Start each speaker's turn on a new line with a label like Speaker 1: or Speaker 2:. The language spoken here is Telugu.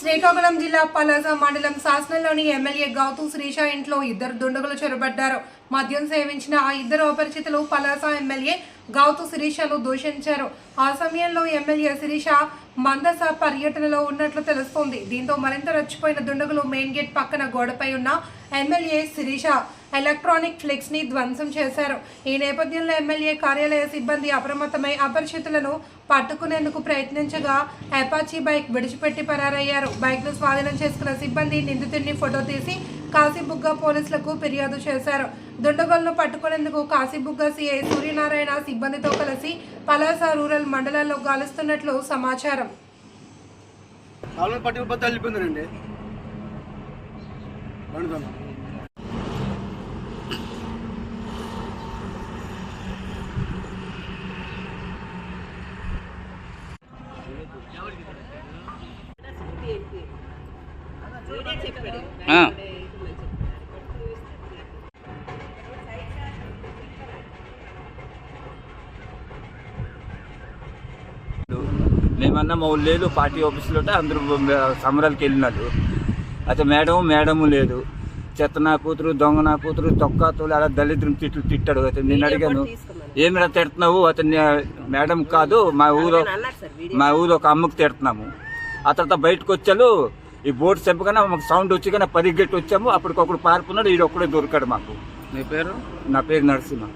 Speaker 1: శ్రీకాకుళం జిల్లా పలాస మండలం శాసనంలోని ఎమ్మెల్యే గౌతు శ్రీష ఇంట్లో ఇద్దరు దుండగులు చొరబడ్డారు. మద్యం సేవించిన ఆ ఇద్దరు అపరిచితులు పలాస ఎమ్మెల్యే గౌతు శిరీషను దూషించారు. ఆ సమయంలో ఎమ్మెల్యే శిరీష మందస పర్యటనలో ఉన్నట్లు తెలుస్తోంది. దీంతో మరింత రచ్చిపోయిన దుండగులు మెయిన్ గేట్ పక్కన గోడపై ఉన్న ఎమ్మెల్యే శిరీష ఎలక్ట్రానిక్ ఫ్లెక్స్ని ధ్వంసం చేశారు. ఈ నేపథ్యంలో ఎమ్మెల్యే కార్యాలయ సిబ్బంది అప్రమత్తమై అపరిచితులను పట్టుకునేందుకు ప్రయత్నించగా అపాచీ బైక్ విడిచిపెట్టి పరారయ్యారు. బైక్ను స్వాధీనం చేసుకున్న సిబ్బంది నిందితుడిని ఫోటో తీసి కాశీబుగ్గ పోలీసులకు ఫిర్యాదు చేశారు. దుండగులను పట్టుకునేందుకు కాశీబుగ్గ సిఐ సూర్యనారాయణ సిబ్బందితో కలిసి పలాస రూరల్ మండలాల్లో గాలుస్తున్నట్లు సమాచారం.
Speaker 2: పట్టుకుపోతే వెళ్ళిపోయిందండి
Speaker 3: మేమన్నా మా ఊళ్ళు లేదు పార్టీ ఆఫీసులో ఉంటే అందరూ సమరాలకు వెళ్ళినారు. అయితే మేడం మేడము లేదు. చెత్త నా కూతురు దొంగ నా కూతురు తొక్క తోలు అలా దళిద్రం తిట్లు తిట్టాడు. అయితే నేను అడిగాను ఏమిరా తిడుతున్నావు? అతన్ని మేడం కాదు మా ఊరు మా ఊరు ఒక అమ్మకు తిడుతున్నాము. ఆ తర్వాత బయటకు వచ్చాను ఈ బోర్డు చెప్పగానే మాకు సౌండ్ వచ్చి కానీ పరిగెట్టి వచ్చాము. అప్పటికొకడు పారిపోన్నాడు ఈడు ఒక్కడే దొరికాడు మాకు.
Speaker 4: నీ పేరు?
Speaker 3: నా పేరు నరసింహ.